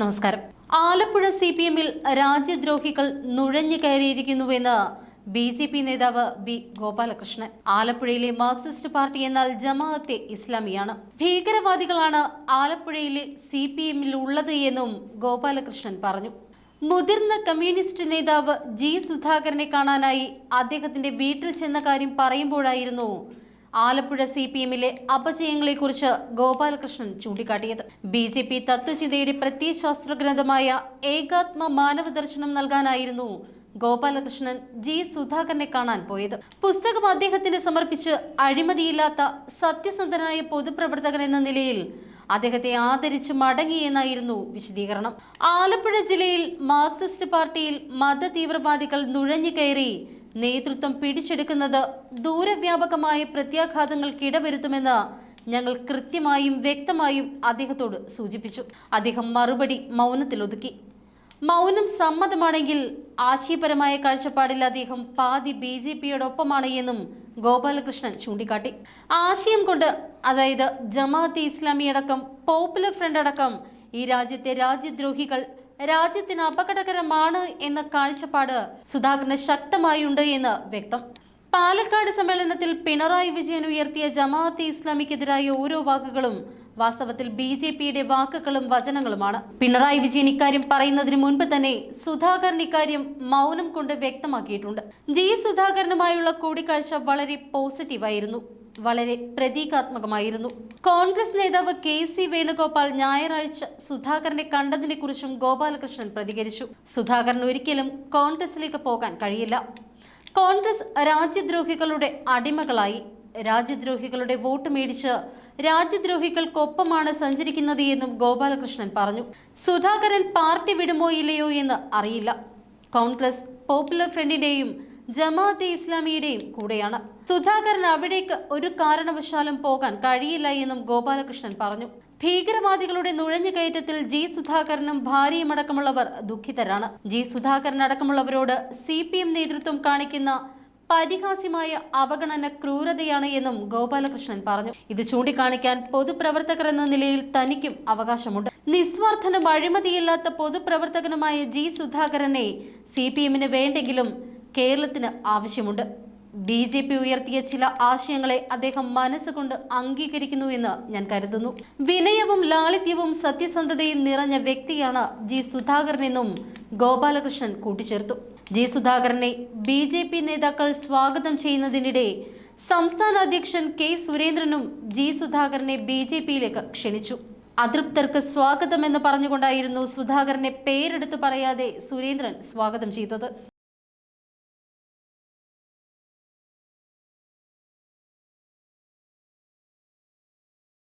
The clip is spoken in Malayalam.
നമസ്കാരം. ആലപ്പുഴ സി പി എമ്മിൽ രാജ്യദ്രോഹികൾ നുഴഞ്ഞു കയറിയിരിക്കുന്നുവെന്ന് ബി ജെ പി നേതാവ് ബി ഗോപാലകൃഷ്ണൻ. ആലപ്പുഴയിലെ മാർക്സിസ്റ്റ് പാർട്ടി എന്നാൽ ജമാഅത്തെ ഇസ്ലാമിയാണ്. ഭീകരവാദികളാണ് ആലപ്പുഴയിലെ സി പി എമ്മിൽ ഉള്ളത് എന്നും ഗോപാലകൃഷ്ണൻ പറഞ്ഞു. മുതിർന്ന കമ്മ്യൂണിസ്റ്റ് നേതാവ് ജി സുധാകരനെ കാണാനായി അദ്ദേഹത്തിന്റെ വീട്ടിൽ ചെന്ന കാര്യം പറയുമ്പോഴായിരുന്നു ആലപ്പുഴ സി പി എമ്മിലെ അപജയങ്ങളെക്കുറിച്ച് ഗോപാലകൃഷ്ണൻ ചൂണ്ടിക്കാട്ടിയത്. ബി ജെ പി തത്വചിന്തയുടെ പ്രത്യയശാസ്ത്ര ഗ്രന്ഥമായ ഏകാത്മ മാനവ ദർശനം നൽകാനായിരുന്നു ഗോപാലകൃഷ്ണൻ ജി സുധാകരനെ കാണാൻ പോയത്. പുസ്തകം അദ്ദേഹത്തിന് സമർപ്പിച്ച് അഴിമതിയില്ലാത്ത സത്യസന്ധനായ പൊതുപ്രവർത്തകൻ എന്ന നിലയിൽ അദ്ദേഹത്തെ ആദരിച്ച് മടങ്ങിയെന്നായിരുന്നു വിശദീകരണം. ആലപ്പുഴ ജില്ലയിൽ മാർക്സിസ്റ്റ് പാർട്ടിയിൽ മത തീവ്രവാദികൾ നുഴഞ്ഞു കയറി. നേതൃത്വം പിടിച്ചെടുക്കുന്നത് ദൂരവ്യാപകമായ പ്രത്യാഘാതങ്ങൾക്കിടവരുത്തുമെന്ന് ഞങ്ങൾ കൃത്യമായും വ്യക്തമായും അദ്ദേഹത്തോട് സൂചിപ്പിച്ചു. അദ്ദേഹം മറുപടി മൗനത്തിലൊതുക്കി. മൗനം സമ്മതമാണെങ്കിൽ ആശയപരമായ കാഴ്ചപ്പാടിൽ അദ്ദേഹം പാതി ബി ജെ പിയോടൊപ്പമാണ് എന്നും ഗോപാലകൃഷ്ണൻ ചൂണ്ടിക്കാട്ടി. ആശയം കൊണ്ട് അതായത് ജമാഅത്തെ ഇസ്ലാമി അടക്കം പോപ്പുലർ ഫ്രണ്ട് അടക്കം ഈ രാജ്യത്തെ രാജ്യദ്രോഹികൾ രാജ്യത്തിന് അപകടകരമാണ് എന്ന കാഴ്ചപ്പാട് സുധാകരന് ശക്തമായുണ്ട് എന്ന് വ്യക്തം. പാലക്കാട് സമ്മേളനത്തിൽ പിണറായി വിജയൻ ഉയർത്തിയ ജമാഅത്തെ ഇസ്ലാമിക്കെതിരായ ഓരോ വാക്കുകളും വാസ്തവത്തിൽ ബി ജെ പിയുടെ വാക്കുകളും വചനങ്ങളുമാണ്. പിണറായി വിജയൻ ഇക്കാര്യം പറയുന്നതിന് മുൻപ് തന്നെ സുധാകരൻ ഇക്കാര്യം മൗനം കൊണ്ട് വ്യക്തമാക്കിയിട്ടുണ്ട്. ജി സുധാകരനുമായുള്ള കൂടിക്കാഴ്ച വളരെ പോസിറ്റീവായിരുന്നു. വളരെ പ്രതീകാത്മകമായിരുന്നു. കോൺഗ്രസ് നേതാവ് കെ സി വേണുഗോപാൽ ഞായറാഴ്ച സുധാകരനെ കണ്ടതിനെ കുറിച്ചും ഗോപാലകൃഷ്ണൻ പ്രതികരിച്ചു. സുധാകരൻ ഒരിക്കലും കോൺഗ്രസിലേക്ക് പോകാൻ കഴിയില്ല. കോൺഗ്രസ് രാജ്യദ്രോഹികളുടെ അടിമകളായി. രാജ്യദ്രോഹികളുടെ വോട്ട് മേടിച്ച് രാജ്യദ്രോഹികൾക്കൊപ്പമാണ് സഞ്ചരിക്കുന്നത് എന്നും ഗോപാലകൃഷ്ണൻ പറഞ്ഞു. സുധാകരൻ പാർട്ടി വിടുമോ ഇല്ലയോ എന്ന് അറിയില്ല. കോൺഗ്രസ് പോപ്പുലർ ഫ്രണ്ടിന്റെയും ജമാഅത്തെ ഇസ്ലാമിയുടെയും കൂടെയാണ്. സുധാകരൻ അവിടേക്ക് ഒരു കാരണവശാലും പോകാൻ കഴിയില്ല എന്നും ഗോപാലകൃഷ്ണൻ പറഞ്ഞു. ഭീകരവാദികളുടെ നുഴഞ്ഞുകയറ്റത്തിൽ ജി സുധാകരനും ഭാര്യയും അടക്കമുള്ളവർ ദുഃഖിതരാണ്. ജി സുധാകരൻ അടക്കമുള്ളവരോട് സി നേതൃത്വം കാണിക്കുന്ന പരിഹാസ്യമായ അവഗണന ക്രൂരതയാണ് എന്നും ഗോപാലകൃഷ്ണൻ പറഞ്ഞു. ഇത് ചൂണ്ടിക്കാണിക്കാൻ പൊതുപ്രവർത്തകർ എന്ന നിലയിൽ തനിക്കും അവകാശമുണ്ട്. നിസ്വാർത്ഥനും അഴിമതിയില്ലാത്ത പൊതുപ്രവർത്തകനുമായ ജി സുധാകരനെ സി പി എമ്മിന് വേണ്ടെങ്കിലും കേരളത്തിന് ആവശ്യമുണ്ട്. ബി ജെ പി ഉയർത്തിയ ചില ആശയങ്ങളെ അദ്ദേഹം മനസ്സുകൊണ്ട് അംഗീകരിക്കുന്നു എന്ന് ഞാൻ കരുതുന്നു. വിനയവും ലാളിത്യവും സത്യസന്ധതയും നിറഞ്ഞ വ്യക്തിയാണ് ജി സുധാകരനെന്നും ഗോപാലകൃഷ്ണൻ കൂട്ടിച്ചേർത്തു. ജി സുധാകരനെ ബി ജെ പി നേതാക്കൾ സ്വാഗതം ചെയ്യുന്നതിനിടെ സംസ്ഥാന അധ്യക്ഷൻ കെ സുരേന്ദ്രനും ജി സുധാകരനെ ബി ജെ പിയിലേക്ക് ക്ഷണിച്ചു. അതൃപ്തർക്ക് സ്വാഗതം എന്ന് പറഞ്ഞുകൊണ്ടായിരുന്നു സുധാകരനെ പേരെടുത്തു പറയാതെ സുരേന്ദ്രൻ സ്വാഗതം ചെയ്തത്.